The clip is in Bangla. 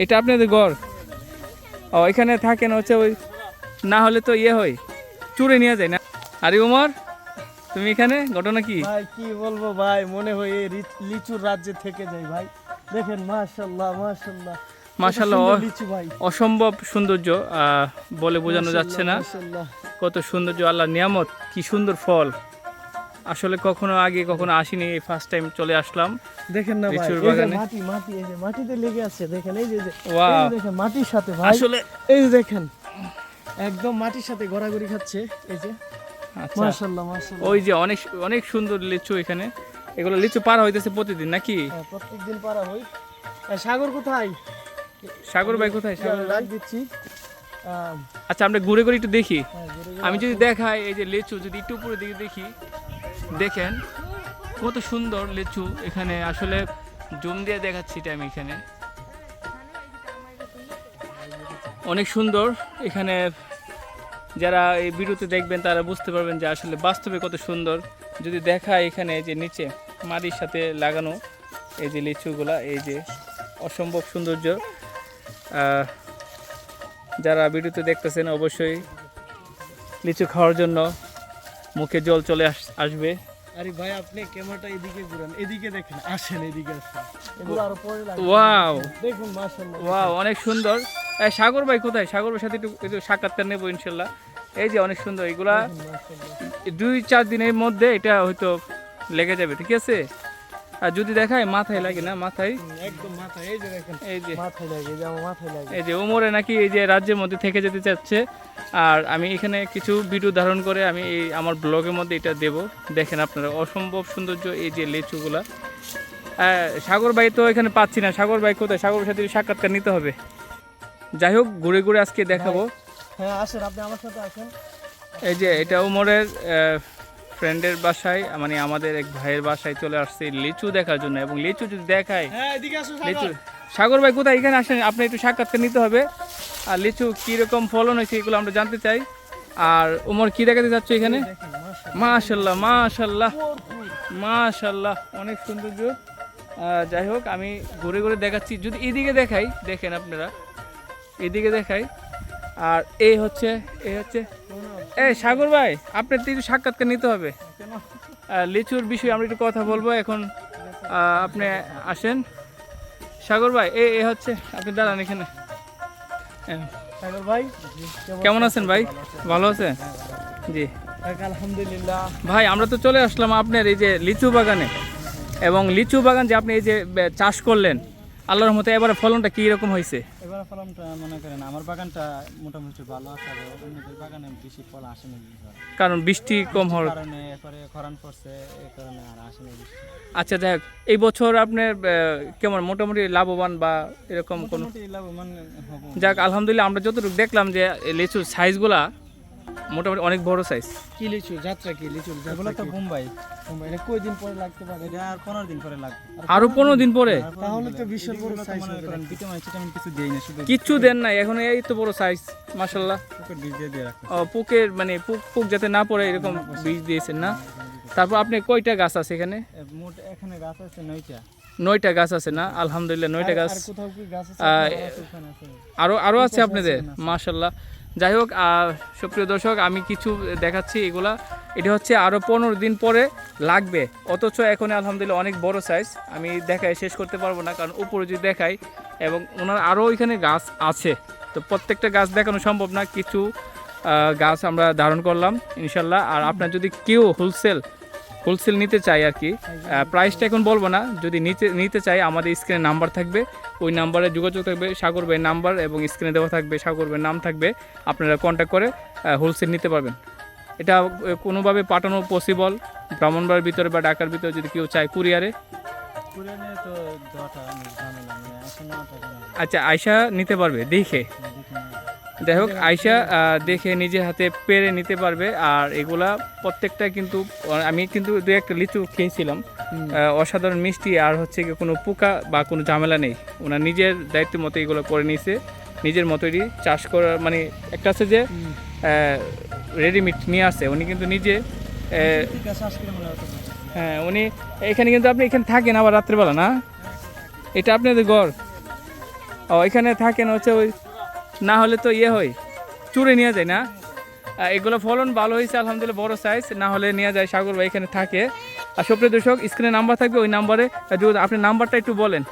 এটা আপনাদের ঘর? ও এখানে থাকেন হচ্ছে ওই না হলে তো ইয়ে হয় চুরে নিয়ে যায় না। আরে উমর তুমি এখানে? ঘটনা কি? ভাই কি বলব ভাই মনে হয় এই লিচুর রাজ্যে থেকে যাই ভাই। দেখেন মাশাল্লাহ মাশাল্লাহ ভাই। অসম্ভব সৌন্দর্য আহ, বলে বোঝানো যাচ্ছে না। কত সৌন্দর্য আল্লাহ নিয়ামত কি সুন্দর ফল। আসলে কখনো আগে কখনো আসিনি এই ফার্স্ট টাইম চলে আসলাম। দেখেন না ভাই এই যে মাটি মাটি এই যে মাটিতে লেগে আছে দেখেন এই যে যে দেখেন মাটির সাথে ভাই। আসলে এই যে দেখেন একদম মাটির সাথে ঘোরাঘুরি খাচ্ছে এই যে। আচ্ছা। মাশাল্লাহ মাশাল্লাহ ওই যে অনেক অনেক সুন্দর লিচু এখানে। এগুলো লিচু পারা হইতেছে প্রতিদিন নাকি? হ্যাঁ, প্রত্যেকদিন পারা হই সাগর কোথায়? সাগর ভাই কোথায়? সাগর ভাই? দিচ্ছি। আচ্ছা আমরা ঘুরে ঘুরে একটু দেখি। হ্যাঁ, আমি যদি দেখাই এই যে লিচু যদি একটু উপরে দিকে দেখি দেখেন, কত সুন্দর লিচু এখানে। আসলে জুম দিয়ে দেখাচ্ছি এটা আমি এখানে। অনেক সুন্দর। এখানে যারা এই ভিডিওতে দেখবেন, তারা বুঝতে পারবেন যে আসলে বাস্তবে কত সুন্দর। যদি দেখায় এখানে যে নিচে মাটির সাথে লাগানো এই যে লিচুগুলা, এই যে অসম্ভব সৌন্দর্য। যারা ভিডিওতে দেখতেছেন, অবশ্যই লিচু খাওয়ার জন্য মুখে জল চলে আসবে। আরে ভাই আপনি ক্যামেরাটা এদিকে ঘুরান। এদিকে দেখেন আসেন এদিকে আসেন। এগুলো আরও পরে লাগবে। ওয়াও। দেখুন মাশাআল্লাহ। ওয়াও অনেক সুন্দর। এই সাগর ভাই কোথায়? সাগর ভাই সাথে একটু একটু সাক্ষাৎকার নেব ইনশাল্লাহ। এই যে অনেক সুন্দর এগুলা। দুই চার দিনের মধ্যে এটা হয়তো লেগে যাবে ঠিক আছে? আর যদি দেখায় মাথায় লাগে না মাথায়? একদম মাথায় এই যে দেখেন এই যে। মাথায় লাগে যে আমার মাথায় লাগে। এই যে ওমরে নাকি এই যে রাজ্যের মধ্যে থেকে যেতে চাচ্ছে। আর আমি এখানে কিছু ভিডিও ধারণ করে আমি এই আমার ব্লগের মধ্যে এটা দেব। দেখেন আপনারা অসম্ভব সৌন্দর্য এই যে লিচুগুলা। সাগর ভাই তো এখানে পাচ্ছি না। সাগর ভাই কোথায়? সাগর সাথে সাক্ষাৎকার নিতে হবে। যাই হোক ঘুরে ঘুরে আজকে দেখাবো। হ্যাঁ আসেন আপনি আমার সাথে আসেন। এই যে এটা উমরের ফ্রেন্ডের বাসায় মানে আমাদের এক ভাইয়ের বাসায় চলে আসছে লিচু দেখার জন্য। এবং লিচু যদি দেখায় হ্যাঁ লিচু সাগর ভাই কোথায়? এখানে আসেন আপনি একটু সাক্ষাৎকার নিতে হবে। আর লিচু কীরকম ফলন হয়েছে এগুলো আমরা জানতে চাই। আর উমর কি দেখাতে যাচ্ছ এখানে? মাশাল্লাহ মাশাল্লাহ মাশাল্লাহ অনেক সৌন্দর্য যাই হোক আমি ঘুরে ঘুরে দেখাচ্ছি। যদি এদিকে দেখাই দেখেন আপনারা এদিকে দেখাই। আর এই হচ্ছে এই হচ্ছে এই সাগর ভাই আপনার তো একটু সাক্ষাৎকার নিতে হবে। লিচুর বিষয়ে আমরা একটু কথা বলব এখন আপনি আসেন। সাগর ভাই এ এ হচ্ছে আপনি দাঁড়ান এখানে। হ্যাঁ। সাগর ভাই কেমন আছেন ভাই? ভালো আছেন জি। আলহামদুলিল্লাহ। ভাই আমরা তো চলে আসলাম আপনার এই যে লিচু বাগানে। এবং লিচু বাগান যে আপনি এই যে চাষ করলেন আল্লাহর মতো এবারে ফলনটা কি রকম হয়েছে? এবার ফলনটা মনে করেন আমার বাগানটা মোটামুটি ভালো আছে আর অন্যদের বাগানে বেশি ফল আসেনি এবার। কারণ। বৃষ্টি কম হওয়ার কারণে এরপরে খরান পড়ছে এই কারণে আর আসেনি আচ্ছা যাই হোক, এই বছর আপনার কেমন মোটামুটি লাভবান বা এরকম কোনো মোটামুটি লাভবান হব। যাক আলহামদুলিল্লাহ আমরা যতটুকু দেখলাম যে লিচুর সাইজগুলা মোটামুটি অনেক বড় সাইজ কি লিচু? যাত্রা কি লিচু? এগুলো তো বোম্বাই। এটা কই দিন পরে লাগতে পারে? এটা আর পনেরো দিন পরে লাগবে। আরও পনেরো দিন পরে? তাহলে তো বিশাল বড় সাইজ মনে হবে। করেন ভিটামিন চিটামিন কিছু দেই না শুধু কিচ্ছু দেন নাই এখন এই তো বড় সাইজ মাসাল্লাহ পুকুর বীজ দিয়ে দিয়ে রাখতে পুকের মানে পুক পুক যাতে না পড়ে এরকম বীজ দিয়েছেন না? তারপর আপনি কয়টা গাছ আছে এখানে? মোট এখানে গাছ আছে নয়টা। নয়টা গাছ আছে না? আলহামদুলিল্লাহ নয়টা গাছ। আর কোথাও কি গাছ আছে? আহ, ওখানে আছে। আরও আরও আছে আপনাদের? মাশাল্লাহ যাই হোক সুপ্রিয় দর্শক, আমি কিছু দেখাচ্ছি এগুলা। এটা হচ্ছে আরও পনেরো দিন পরে লাগবে। অথচ এখন আলহামদুলিল্লাহ অনেক বড় সাইজ আমি দেখাই শেষ করতে পারব না, কারণ উপরে যদি দেখাই, এবং ওনার আরও এখানে গাছ আছে। তো প্রত্যেকটা গাছ দেখানো সম্ভব না, কিছু গাছ আমরা ধারণ করলাম, ইনশাল্লাহ। আর আপনার যদি কেউ হোলসেল হোলসেল নিতে চাই আর কি। প্রাইসটা এখন বলব না যদি নিতে নিতে চাই আমাদের স্ক্রিনে নাম্বার থাকবে ওই নাম্বারে যোগাযোগ থাকবে সাগর ভাইয়ের নাম্বার এবং স্ক্রিনে দেওয়া থাকবে সাগর ভাইয়ের নাম থাকবে আপনারা কন্ট্যাক্ট করে হোলসেল নিতে পারবেন। এটা কোনোভাবে পাঠানো পসিবল ব্রাহ্মণবাড়ির ভিতরে বা ঢাকার ভিতরে যদি কেউ চায় কুরিয়ারে তো ঝামেলা আসে আচ্ছা আয়সা নিতে পারবে দেখে। যাই হোক আয়সা দেখে নিজের হাতে পেরে নিতে পারবে আর এগুলা প্রত্যেকটা কিন্তু আমি কিন্তু দু একটা লিচু খেয়েছিলাম অসাধারণ মিষ্টি আর হচ্ছে কি কোনো পোকা বা কোনো ঝামেলা নেই। ওনার নিজের দায়িত্ব মতো এগুলো করে নিয়েছে নিজের মতোই চাষ করার মানে একটা আছে যে রেডিমেড নিয়ে আসে উনি কিন্তু নিজে হ্যাঁ উনি এখানে কিন্তু আপনি এখানে থাকেন আবার রাত্রেবেলা, না? এটা আপনাদের ঘর। ও, এখানে থাকেন হচ্ছে ওই, না হলে তো ইয়ে হয়, চুরে নিয়ে যায়, না? এগুলো ফলন ভালো হয়েছে, আলহামদুলিল্লাহ, বড় সাইজ না হলে নিয়ে যায়, সাগর ভাই এখানে থাকে। আর সুপ্রিয় দর্শক স্ক্রিনে নাম্বার থাকবে, ওই নাম্বারে আপনি নাম্বারটা একটু বলেন।